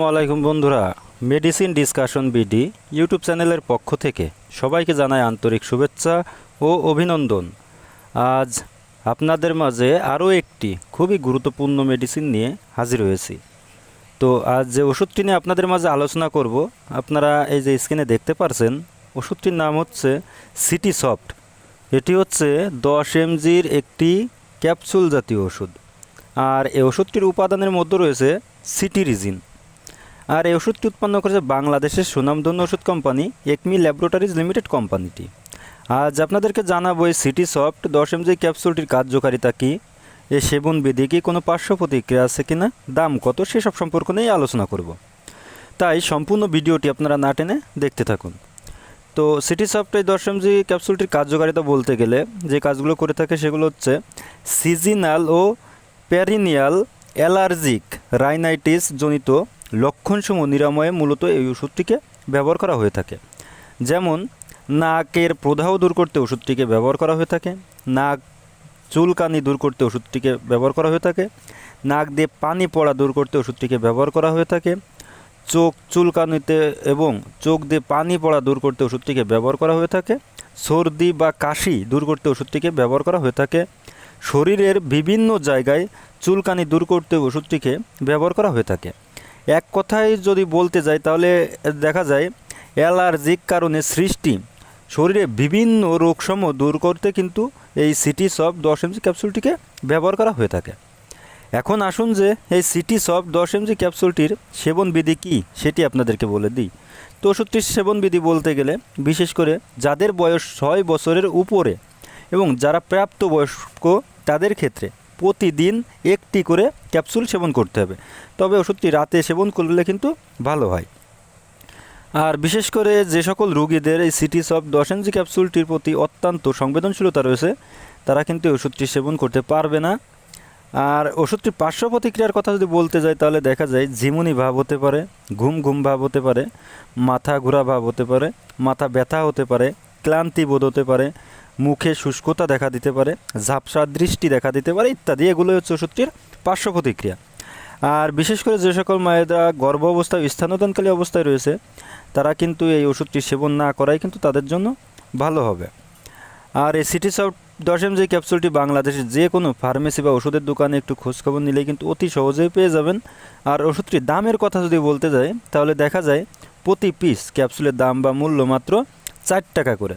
আসসালামাইকুম বন্ধুরা। Medicine discussion BD YouTube চ্যানেলের পক্ষ থেকে সবাইকে জানাই আন্তরিক শুভেচ্ছা ও অভিনন্দন। আজ আপনাদের মাঝে আরও একটি খুবই গুরুত্বপূর্ণ মেডিসিন নিয়ে হাজির হয়েছি। তো আজ যে ওষুধটি নিয়ে আপনাদের মাঝে আলোচনা করব, আপনারা এই যে স্ক্রিনে দেখতে পারছেন, ওষুধটির নাম হচ্ছে সিটি সফট এটি হচ্ছে দশ এমজির একটি ক্যাপসুল জাতীয় ওষুধ। আর এই ওষুধটির উপাদানের মধ্যে রয়েছে সিটিরিজিন আর এই ওষুধটি উৎপন্ন করেছে বাংলাদেশের সুনামধন্য ওষুধ কোম্পানি একমি ল্যাবরেটরিজ লিমিটেড কোম্পানিটি। আজ আপনাদেরকে জানাব এই সিটি সফট দশ এমজি ক্যাপসুলটির কার্যকারিতা কী, এ সেবন বিধি কি কোনো পার্শ্ব প্রতিক্রিয়া আছে কি না দাম কত সেসব সম্পর্ক নিয়ে আলোচনা করব। তাই সম্পূর্ণ ভিডিওটি আপনারা না টেনে দেখতে থাকুন। তো সিটি সফট এই দশ এমজি ক্যাপসুলটির কার্যকারিতা বলতে গেলে যে কাজগুলো করে থাকে সেগুলো হচ্ছে সিজনাল ও প্যারিনিয়াল অ্যালার্জিক রাইনাইটিস জনিত লক্ষণসমূহ নিরাময়ে মূলত এই ওষুধটিকে ব্যবহার করা হয়ে থাকে। যেমন, নাকের প্রদাহ দূর করতে ওষুধটিকে ব্যবহার করা হয়ে থাকে, নাক চুলকানি দূর করতে ওষুধটিকে ব্যবহার করা হয়ে থাকে, নাক দিয়ে পানি পড়া দূর করতে ওষুধটিকে ব্যবহার করা হয়ে থাকে, চোখ চুলকানিতে এবং চোখ দিয়ে পানি পড়া দূর করতে ওষুধটিকে ব্যবহার করা হয়ে থাকে, সর্দি বা কাশি দূর করতে ওষুধটিকে ব্যবহার করা হয়ে থাকে, শরীরের বিভিন্ন জায়গায় চুলকানি দূর করতে ওষুধটিকে ব্যবহার করা হয়ে থাকে। এক কথায় যদি বলতে যাই, তাহলে দেখা যায়, অ্যালার্জিক কারণে সৃষ্টি। শরীরে বিভিন্ন রোগসমূহ দূর করতে কিন্তু এই সিটি সব দশ এমজি ক্যাপসুলটিকে ব্যবহার করা হয়ে থাকে। এখন আসুন যে, এই সিটি সব দশ এমজি ক্যাপসুলটির সেবন বিধি কী, সেটি আপনাদেরকে বলে দিই। তো ওষুধটির সেবন বিধি বলতে গেলে, বিশেষ করে যাদের বয়স ছয় বছরের উপরে এবং যারা প্রাপ্ত বয়স্ক তাদের ক্ষেত্রে প্রতিদিন একটি করে ক্যাপসুল সেবন করতে হবে। তবে ওষুধটি রাতে সেবন করলে কিন্তু ভালো হয়। আর বিশেষ করে যে সকল রোগীদের এই সিটি সব দশ এমজি ক্যাপসুলটির প্রতি অত্যন্ত সংবেদনশীলতা রয়েছে, তারা কিন্তু ওষুধটি সেবন করতে পারবে না। আর ওষুধটির পার্শ্ব প্রতিক্রিয়ার কথা যদি বলতে যাই, তাহলে দেখা যায় ঝিমুনি ভাব হতে পারে, ঘুম ঘুম ভাব হতে পারে, মাথা ঘোরা ভাব হতে পারে, মাথা ব্যথা হতে পারে, ক্লান্তি বোধ হতে পারে মুখে শুষ্কতা দেখা দিতে পারে, ঝাপসা দৃষ্টি দেখা দিতে পারে ইত্যাদি। এগুলো হচ্ছে ওষুধটির পার্শ্ব প্রতিক্রিয়া। আর বিশেষ করে যে সকল মায়েরা গর্ভ অবস্থায় স্থানোদানকালী অবস্থায় রয়েছে, তারা কিন্তু এই ওষুধটি সেবন না করাই কিন্তু তাদের জন্য ভালো হবে। আর এই সিটি সফট দশ এমজি ক্যাপসুলটি বাংলাদেশের যে কোনো ফার্মেসি বা ওষুধের দোকানে একটু খোঁজখবর নিলেই কিন্তু অতি সহজেই পেয়ে যাবেন। আর ওষুধটির দামের কথা যদি বলতে যাই, তাহলে দেখা যায় প্রতি পিস ক্যাপসুলের দাম বা মূল্য মাত্র চার টাকা করে।